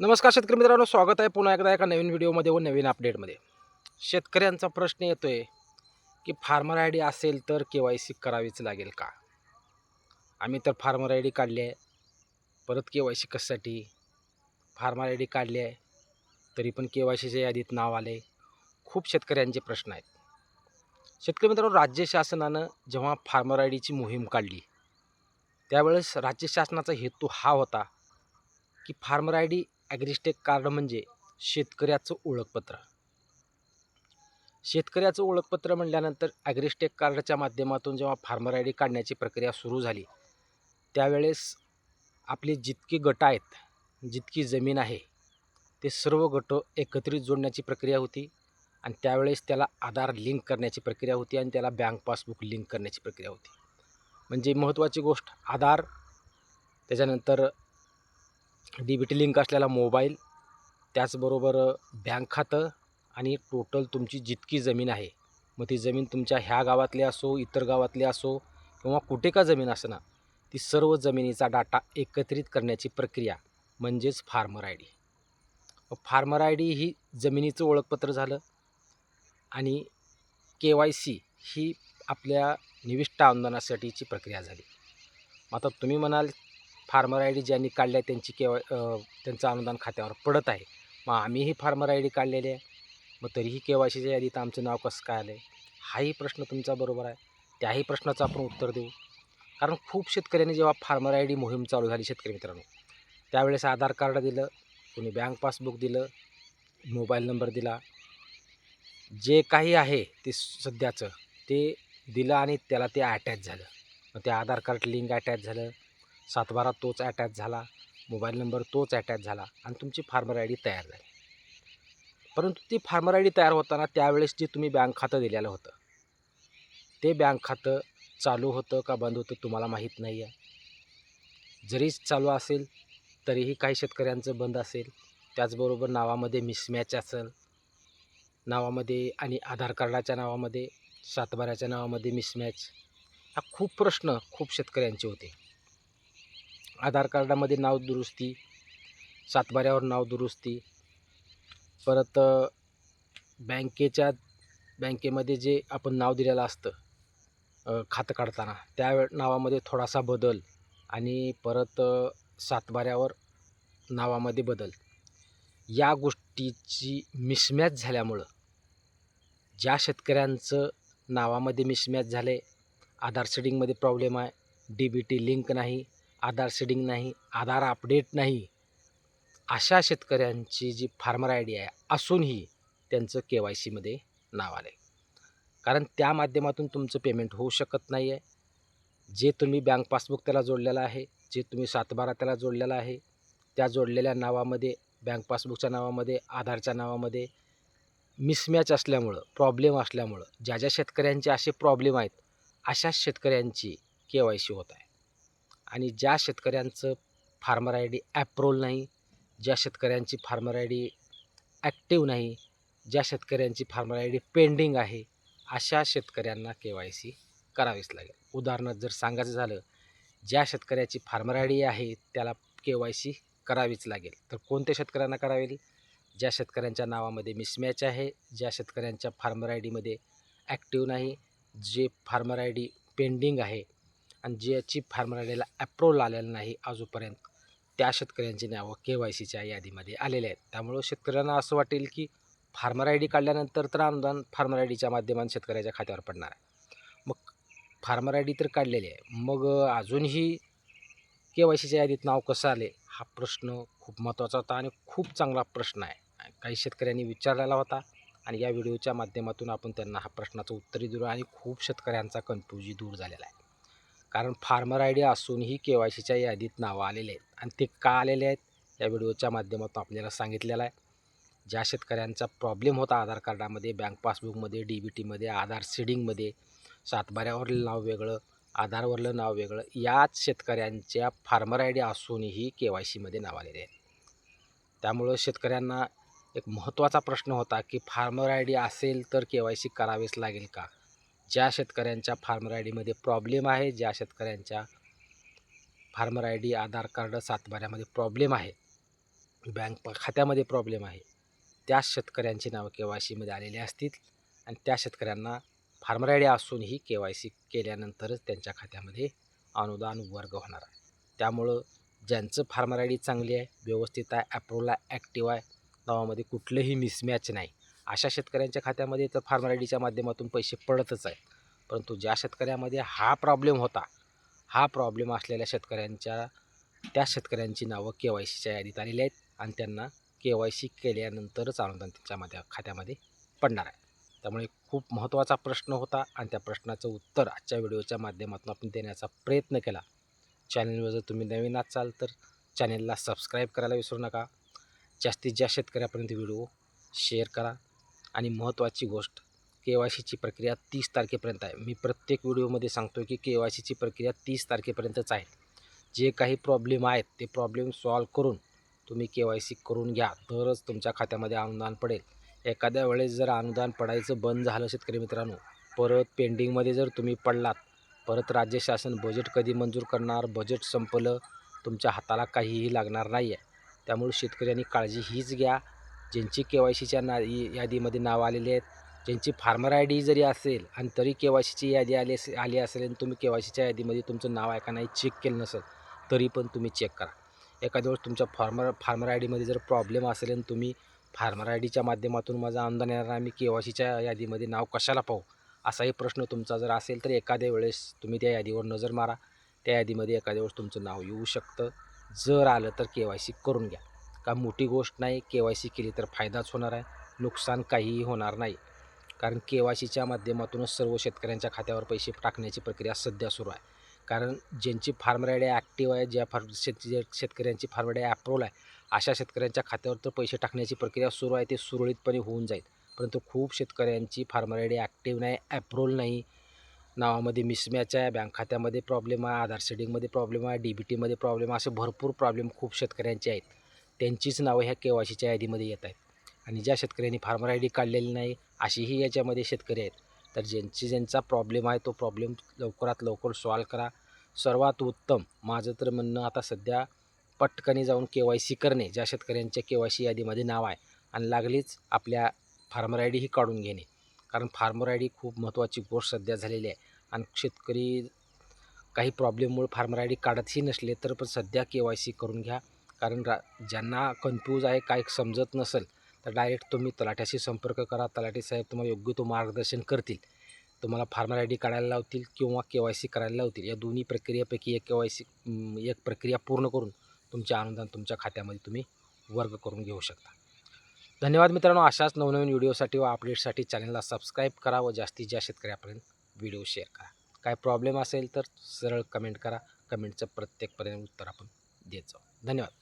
नमस्कार शेतकरी मित्रांनो स्वागत आहे पुन्हा एकदा एका नवीन व्हिडिओमध्ये व नवीन अपडेटमध्ये शेतकऱ्यांचा प्रश्न येतो आहे की फार्मर आय डी असेल तर के वाय सी करावीच लागेल का? आम्ही तर फार्मर आय डी काढली आहे परत के वाय सी कशासाठी? फार्मर आय डी काढली आहे तरी पण के वाय सीच्या यादीत नाव आले खूप शेतकऱ्यांचे प्रश्न आहेत. शेतकरी मित्रांनो राज्य शासनानं जेव्हा फार्मर आय डीची मोहीम काढली त्यावेळेस राज्य शासनाचा हेतू हा होता की farmer I D AgriStack card म्हणजे शेतकऱ्याचं ओळखपत्र. शेतकऱ्याचं ओळखपत्र म्हणल्यानंतर ॲग्रिस्टेक कार्डच्या माध्यमातून जेव्हा फार्मर आय डी काढण्याची प्रक्रिया सुरू झाली त्यावेळेस आपले जितकी गट आहेत जितकी जमीन आहे ते सर्व गट एकत्रित जोडण्याची प्रक्रिया होती आणि त्यावेळेस त्याला आधार लिंक करण्याची प्रक्रिया होती आणि त्याला बँक पासबुक लिंक करण्याची प्रक्रिया होती. म्हणजे महत्त्वाची गोष्ट आधार त्याच्यानंतर डी बी टी लिंक असलेला मोबाईल त्याचबरोबर बँक खातं आणि टोटल तुमची जितकी जमीन आहे मग ती जमीन तुमच्या ह्या गावातली असो इतर गावातली असो किंवा कुठे का जमीन असणं ती सर्व जमिनीचा डाटा एकत्रित करण्याची प्रक्रिया म्हणजेच farmer I D. Farmer I D ही जमिनीचं ओळखपत्र झालं आणि के वाय सी ही आपल्या निविष्ट अनुदानासाठीची प्रक्रिया झाली. आता तुम्ही म्हणाल फार्मर आय डी ज्यांनी काढल्या आहे त्यांची केव त्यांचं अनुदान खात्यावर पडत आहे. मग आम्हीही फार्मर आय डी काढलेली आहे. मग तरीही के वाय सीच्या यादीत आमचं नाव कसं काय आलं आहे हाही प्रश्न तुमचा बरोबर आहे. त्याही प्रश्नाचं आपण उत्तर देऊ. कारण खूप शेतकऱ्यांनी जेव्हा फार्मर आय डी मोहीम चालू झाली शेतकरी मित्रांनो त्यावेळेस आधार कार्ड दिलं कोणी बँक पासबुक दिलं मोबाईल नंबर दिला जे काही आहे ते सध्याचं ते दिलं आणि त्याला ते अटॅच झालं. मग ते आधार कार्ड लिंक अटॅच झालं. सातबारा तोच अटॅच झाला मोबाईल नंबर तोच अटॅच झाला आणि तुमची फार्मर आय डी तयार झाली. परंतु ती फार्मर आय डी तयार होताना त्यावेळेस जे तुम्ही बँक खातं दिलेलं होतं ते बँक खातं चालू होतं का बंद होतं तुम्हाला माहीत नाही आहे जरी चालू असेल तरीही काही शेतकऱ्यांचं बंद असेल त्याचबरोबर नावामध्ये मिसमॅच असेल नावामध्ये आणि आधार कार्डाच्या नावामध्ये सातबाऱ्याच्या नावामध्ये मिसमॅच हा खूप प्रश्न खूप शेतकऱ्यांचे होते. आधार कार्डामध्ये नाव दुरुस्ती सातबाऱ्यावर नाव दुरुस्ती परत बँकेच्या बँकेमध्ये जे आपण नाव दिलेलं असतं खातं काढताना त्या नावामध्ये थोडासा बदल आणि परत सातबाऱ्यावर नावामध्ये बदल. या गोष्टीची मिसमॅच झाल्यामुळं ज्या शेतकऱ्यांचं नावामध्ये मिसमॅच झाले आधार सेडिंगमध्ये प्रॉब्लेम आहे डी बी टी लिंक नाही आधार सेडिंग नाही आधार अपडेट नाही अशा शेतकऱ्यांची जी फार्मर आय डी आहे असूनही त्यांचं के वाय सीमध्ये नाव आलं आहे कारण त्या माध्यमातून तुमचं पेमेंट होऊ शकत नाही आहे जे तुम्ही बँक पासबुक त्याला जोडलेलं आहे जे तुम्ही सातबारा त्याला जोडलेलं आहे त्या जोडलेल्या नावामध्ये बँक पासबुकच्या नावामध्ये आधारच्या नावामध्ये मिसमॅच असल्यामुळं प्रॉब्लेम असल्यामुळं ज्या ज्या शेतकऱ्यांचे असे प्रॉब्लेम आहेत अशाच शेतकऱ्यांची के वाय सी होत आहे. आणि ज्या शेतकऱ्यांचं फार्मर आय डी ॲप्रोल नाही ज्या शेतकऱ्यांची फार्मर आय डी ॲक्टिव्ह नाही ज्या शेतकऱ्यांची फार्मर आय डी पेंडिंग आहे अशा शेतकऱ्यांना के वाय सी करावीच लागेल. उदाहरणार्थ जर सांगायचं झालं ज्या शेतकऱ्याची फार्मर आय डी आहे त्याला के वाय सी करावीच लागेल. तर कोणत्या शेतकऱ्यांना करावी? ज्या शेतकऱ्यांच्या नावामध्ये मिसमॅच आहे ज्या शेतकऱ्यांच्या फार्मर आय डीमध्ये ॲक्टिव्ह नाही जे फार्मर आय डी पेंडिंग आहे आणि ज्याची फार्मर आय डीला ॲप्रोल आलेलं नाही अजूनपर्यंत त्या शेतकऱ्यांची नावं के वाय सीच्या यादीमध्ये आलेले आहेत. त्यामुळं शेतकऱ्यांना असं वाटेल की फार्मर आय डी काढल्यानंतर तर अनुदान फार्मर आय डीच्या माध्यमाने शेतकऱ्याच्या खात्यावर पडणार आहे. मग फार्मर आय डी तर काढलेली आहे. मग अजूनही के वाय सीच्या यादीत नाव कसं आले? हा प्रश्न खूप महत्त्वाचा होता आणि खूप चांगला प्रश्न आहे. काही शेतकऱ्यांनी विचारलेला होता आणि या व्हिडिओच्या माध्यमातून आपण त्यांना हा प्रश्नाचं उत्तरही दिलं आणि खूप शेतकऱ्यांचा कन्फ्युजी दूर झालेला आहे. कारण फार्मर आय डी असूनही के वाय सीच्या यादीत नावं आलेले आहेत. आणि ते का आलेले आहेत या व्हिडिओच्या माध्यमातून आपल्याला सांगितलेलं आहे. ज्या शेतकऱ्यांचा प्रॉब्लेम होता आधार कार्डामध्ये बँक पासबुकमध्ये डी बी टीमध्ये आधार सीडिंगमध्ये सातबाऱ्यावरलं नाव वेगळं आधारवरलं नाव वेगळं याच शेतकऱ्यांच्या फार्मर आय डी असूनही के वाय सीमध्ये नाव आलेले आहेत. त्यामुळं शेतकऱ्यांना एक महत्त्वाचा प्रश्न होता की फार्मर आय डी असेल तर के वाय सी करावेच लागेल का? ज्या शेतकऱ्यांच्या फार्मर आय डीमध्ये प्रॉब्लेम आहे ज्या शेतकऱ्यांच्या farmer I D Aadhaar card सातबाऱ्यामध्ये problem आहे बँक प- खात्यामध्ये प्रॉब्लेम आहे त्या शेतकऱ्यांची नावं के वाय सीमध्ये आलेली असतील आणि त्या शेतकऱ्यांना फार्मर आय डी असूनही के वाय सी केल्यानंतरच त्यांच्या खात्यामध्ये अनुदान वर्ग होणार आहे. त्यामुळं ज्यांचं फार्मर आय डी चांगली आहे व्यवस्थित आहे ॲप्रोला ॲक्टिव्ह आहे नावामध्ये कुठलंही मिसमॅच नाही. अशा शेतकऱ्यांच्या खात्यामध्ये तर फार्मर आय डीच्या माध्यमातून पैसे पडतच आहेत. परंतु ज्या शेतकऱ्यामध्ये हा प्रॉब्लेम होता हा प्रॉब्लेम असलेल्या शेतकऱ्यांच्या त्या शेतकऱ्यांची नावं के वाय सीच्या यादीत आलेली आहेत आणि त्यांना के वाय सी केल्यानंतरच अनुदान त्यांच्यामध्ये खात्यामध्ये पडणार आहे. त्यामुळे खूप महत्त्वाचा प्रश्न होता आणि त्या प्रश्नाचं उत्तर आजच्या व्हिडिओच्या माध्यमातून आपण देण्याचा प्रयत्न केला. चॅनलवर जर तुम्ही नवीन असाल तर चॅनलला सबस्क्राईब करायला विसरू नका. जास्तीत जास्त शेतकऱ्यापर्यंत व्हिडिओ शेअर करा. आणि महत्त्वाची गोष्ट के वाय सीची प्रक्रिया तीस तारखेपर्यंत आहे. मी प्रत्येक व्हिडिओमध्ये सांगतो की के वाय सीची प्रक्रिया तीस तारखेपर्यंतच आहे. जे काही प्रॉब्लेम आहेत ते प्रॉब्लेम सॉल्व करून तुम्ही के वाय सी करून घ्या. तरच तुमच्या खात्यामध्ये अनुदान पडेल. एखाद्या वेळेस जर अनुदान पडायचं बंद झालं शेतकरी मित्रांनो परत पेंडिंगमध्ये जर तुम्ही पडलात परत राज्य शासन बजेट कधी मंजूर करणार बजेट संपलं तुमच्या हाताला काहीही लागणार नाही आहे त्यामुळे शेतकऱ्यांनी काळजी हीच घ्या. ज्यांची के वाय सीच्या ना यादीमध्ये नावं आलेली आहेत ज्यांची फार्मर आय डी जरी असेल आणि तरी के वाय सीची यादी आली असे आली असेल आणि तुम्ही के वाय सीच्या यादीमध्ये तुमचं नाव आहे का नाही चेक केलं नसेल तरी पण तुम्ही चेक करा. एखाद्या वेळेस तुमच्या फार्मर फार्मर आय डीमध्ये जर प्रॉब्लेम असेल आणि तुम्ही फार्मर आय डीच्या माध्यमातून माझा अनुदान येणार आम्ही के वाय सीच्या यादीमध्ये नाव कशाला पाहू? असाही प्रश्न तुमचा जर असेल तर एखाद्या वेळेस तुम्ही त्या यादीवर नजर मारा. त्या यादीमध्ये एखाद्या वेळेस तुमचं नाव येऊ शकतं. जर आलं तर के वाय सी करून घ्या. का मोठी गोष्ट नाही के वाय सी केली तर फायदाच होणार आहे. नुकसान काहीही होणार नाही. कारण के वाय सीच्या माध्यमातूनच सर्व शेतकऱ्यांच्या खात्यावर पैसे टाकण्याची प्रक्रिया सध्या सुरू आहे. कारण ज्यांची फार्मर आय ॲक्टिव्ह आहे ज्या फार शेत शेतकऱ्यांची फार्मर आय ॲप्रोल आहे अशा शेतकऱ्यांच्या खात्यावर तर पैसे टाकण्याची प्रक्रिया सुरू आहे ते सुरळीतपणे होऊन जाईल. परंतु खूप शेतकऱ्यांची फार्मर आय ॲक्टिव्ह नाही ॲप्रोल नाही. नावामध्ये मिसमॅच आहे बँक खात्यामध्ये प्रॉब्लेम आहे आधार सेडिंगमध्ये प्रॉब्लेम आहे डी बी टीमध्ये प्रॉब्लेम आहे असे भरपूर प्रॉब्लेम खूप शेतकऱ्यांचे आहेत. त्यांचीच नावं ह्या के वाय सीच्या यादीमध्ये येत आहेत. आणि ज्या शेतकऱ्यांनी फार्मर आय डी काढलेली नाही अशीही याच्यामध्ये शेतकरी आहेत. तर ज्यांची ज्यांचा प्रॉब्लेम आहे तो प्रॉब्लेम लवकरात लवकर सॉल्व करा. सर्वात उत्तम माझं तर म्हणणं आता सध्या पटकनी जाऊन के वाय सी करणे ज्या शेतकऱ्यांच्या के वाय सी यादीमध्ये नाव आहे. आणि लागलीच आपल्या फार्मर आय डीही काढून घेणे. कारण फार्मर आय डी खूप महत्त्वाची गोष्ट सध्या झालेली आहे. आणि शेतकरी काही प्रॉब्लेममुळे फार्मर आय डी काढतही नसले तर पण सध्या के वाय सी करून घ्या. कारण रा ज्यांना कन्फ्यूज आहे काय समजत नसेल तर डायरेक्ट तुम्ही तलाठ्याशी संपर्क करा. तलाठी साहेब तुम्हाला योग्य तो मार्गदर्शन करतील. तुम्हाला फार्मर आय डी काढायला लावतील किंवा के वाय सी करायला लावतील. या दोन्ही प्रक्रियेपैकी एक के वाय सी एक प्रक्रिया पूर्ण करून तुमचे अनुदान तुमच्या खात्यामध्ये तुम्ही वर्ग करून घेऊ शकता. धन्यवाद मित्रांनो. अशाच नवनवीन व्हिडिओसाठी व अपडेटसाठी चॅनलला सबस्क्राईब करा व जास्तीत जास्त शेतकऱ्यापर्यंत व्हिडिओ शेअर करा. काय प्रॉब्लेम असेल तर सरळ कमेंट करा. कमेंटचं प्रत्येकपर्यंत उत्तर आपण देत जाऊ. धन्यवाद.